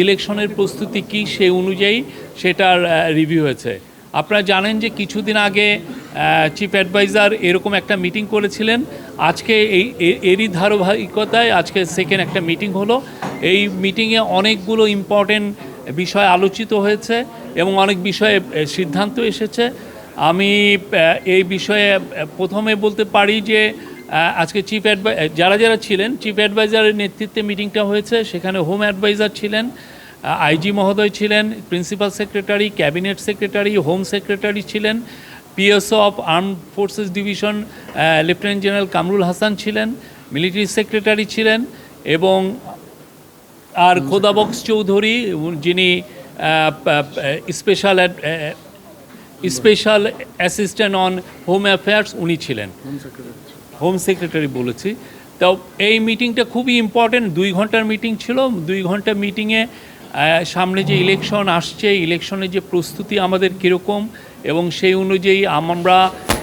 ইলেকশনের প্রস্তুতি কী সে অনুযায়ী সেটার রিভিউ হয়েছে। আপনারা জানেন যে কিছুদিন আগে চিফ অ্যাডভাইজার এরকম একটা মিটিং করেছিলেন। আজকে এই এরই ধারাবাহিকতায় আজকে সেকেন্ড একটা মিটিং হলো। এই মিটিংয়ে অনেকগুলো ইম্পর্টেন্ট বিষয় আলোচিত হয়েছে এবং অনেক বিষয়ে সিদ্ধান্ত এসেছে। আমি এই বিষয়ে প্রথমে বলতে পারি যে আজকে চিফ অ্যাডভাই যারা যারা ছিলেন চিফ অ্যাডভাইজারের নেতৃত্বে মিটিংটা হয়েছে, সেখানে হোম অ্যাডভাইজার ছিলেন আইজি মহোদয় ছিলেন principal secretary cabinet secretary home secretary ছিলেন PSO of arm forces division lieutenant general Kamrul Hasan ছিলেন মিলিটারি সেক্রেটারি ছিলেন এবং আর খোদাবক্স চৌধুরী, যিনি special special assistant on home affairs উনি ছিলেন। হোম সেক্রেটারি বলেছি। তো এই মিটিংটা খুবই ইম্পর্টেন্ট দুই ঘণ্টার মিটিং ছিল। দুই ঘণ্টা মিটিংয়ে সামনে যে ইলেকশন আসছে ইলেকশনের যে প্রস্তুতি আমাদের কীরকম এবং সেই অনুযায়ী আমরা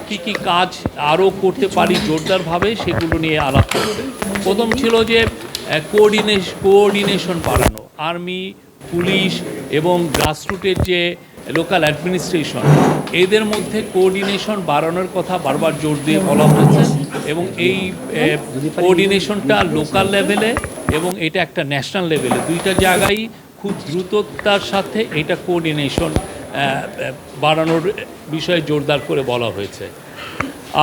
কী কী কাজ আরও করতে পারি জোরদারভাবে সেগুলো নিয়ে আলাপ প্রথম ছিল যে কোঅর্ডিনেশ কোঅর্ডিনেশন বাড়ানো। আর্মি পুলিশ এবং গ্রাসরুটের যে লোকাল অ্যাডমিনিস্ট্রেশন এদের মধ্যে কোঅর্ডিনেশন বাড়ানোর কথা বারবার জোর দিয়ে বলা হয়েছে এবং এই কোঅর্ডিনেশনটা লোকাল লেভেলে এবং এটা একটা ন্যাশনাল লেভেলে দুইটা জায়গায় খুব দ্রুততার সাথে এটা কোঅর্ডিনেশন বাড়ানোর বিষয়ে জোরদার করে বলা হয়েছে।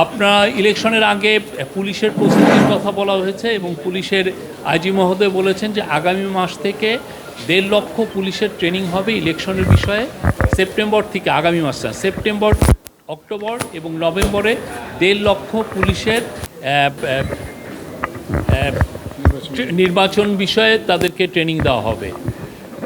আপনার ইলেকশনের আগে পুলিশের প্রস্তুতির কথা বলা হয়েছে এবং পুলিশের আইজি মহোদয় বলেছেন যে আগামী মাস থেকে দেড় লক্ষ পুলিশের ট্রেনিং হবে ইলেকশনের বিষয়ে। সেপ্টেম্বর থেকে আগামী মাস সেপ্টেম্বর, অক্টোবর এবং নভেম্বরে দেড় লক্ষ পুলিশের নির্বাচন বিষয়ে তাদেরকে ট্রেনিং দেওয়া হবে।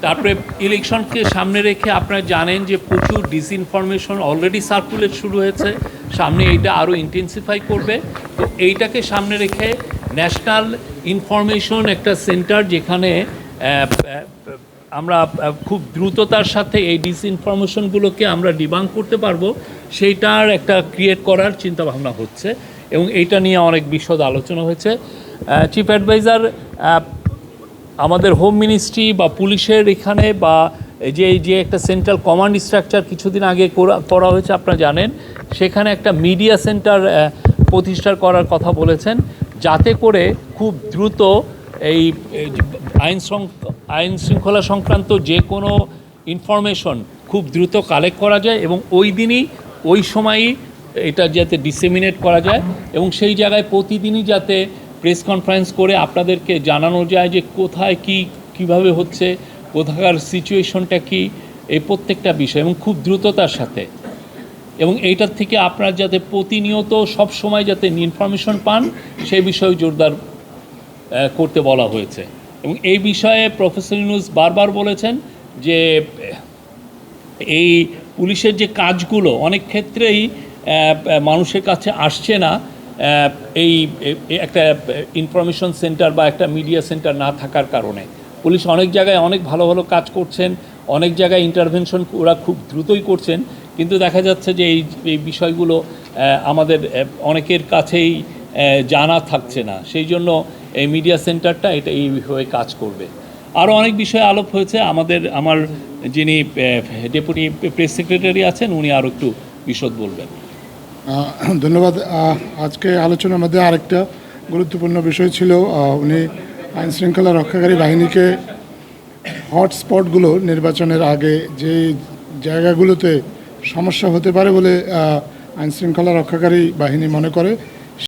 তারপরে ইলেকশনকে সামনে রেখে আপনারা জানেন যে প্রচুর ডিসইনফরমেশন অলরেডি সার্কুলেট শুরু হয়েছে। সামনে এইটা আরও ইন্টেন্সিফাই করবে। তো এইটাকে সামনে রেখে ন্যাশনাল ইনফরমেশন একটা সেন্টার যেখানে আমরা খুব দ্রুততার সাথে এই ডিসইনফরমেশনগুলোকে আমরা ডিবাং করতে পারব, সেইটার একটা ক্রিয়েট করার চিন্তা ভাবনা হচ্ছে এবং এইটা নিয়ে অনেক বিশদ আলোচনা হয়েছে। চিফ অ্যাডভাইজার আমাদের হোম মিনিস্ট্রি বা পুলিশের এখানে বা যে যে একটা সেন্ট্রাল কমান্ড স্ট্রাকচার কিছুদিন আগে করা হয়েছে, আপনারা জানেন, সেখানে একটা মিডিয়া সেন্টার প্রতিষ্ঠা করার কথা বলেছেন, যাতে করে খুব দ্রুত এই আইন আইন শৃঙ্খলা সংক্রান্ত যে কোনো ইনফরমেশন খুব দ্রুত কালেক্ট করা যায় এবং ওই দিনই, ওই সময়ই এটা যাতে ডিসেমিনেট করা যায় এবং সেই জায়গায় প্রতিদিনই যাতে প্রেস কনফারেন্স করে আপনাদেরকে জানানো যায় যে কোথায় কি, কীভাবে হচ্ছে, কোথাকার সিচুয়েশনটা কি, এই প্রত্যেকটা বিষয় এবং খুব দ্রুততার সাথে। এবং এইটার থেকে আপনারা যাতে প্রতিনিয়ত সব সময় যাতে ইনফরমেশন পান সেই বিষয়ে জোরদার করতে বলা হয়েছে। এবং এই বিষয়ে প্রফেসর ইউনুস বারবার বলেছেন যে, এই পুলিশের যে কাজগুলো অনেক ক্ষেত্রেই মানুষের কাছে আসছে না এই একটা ইনফরমেশন সেন্টার বা একটা মিডিয়া সেন্টার না থাকার কারণে। পুলিশ অনেক জায়গায় অনেক ভালো ভালো কাজ করছেন, অনেক জায়গায় ইন্টারভেনশন ওরা খুব দ্রুতই করছেন, কিন্তু দেখা যাচ্ছে যে এই এই বিষয়গুলো আমাদের অনেকের কাছেই জানা থাকছে না। সেই জন্য এই মিডিয়া সেন্টারটা এটা এই বিষয়ে কাজ করবে। আরও অনেক বিষয়ে আলোপ হয়েছে। আমাদের, আমার যিনি ডেপুটি প্রেস সেক্রেটারি আছেন, উনি আরও একটু বিশদ বলবেন। ধন্যবাদ। আজকে আলোচনার মধ্যে আরেকটা গুরুত্বপূর্ণ বিষয় ছিল উনি আইন শৃঙ্খলা রক্ষাকারী বাহিনীকে হটস্পটগুলো নির্বাচনের আগে যে জায়গাগুলোতে সমস্যা হতে পারে বলে আইন শৃঙ্খলা রক্ষাকারী বাহিনী মনে করে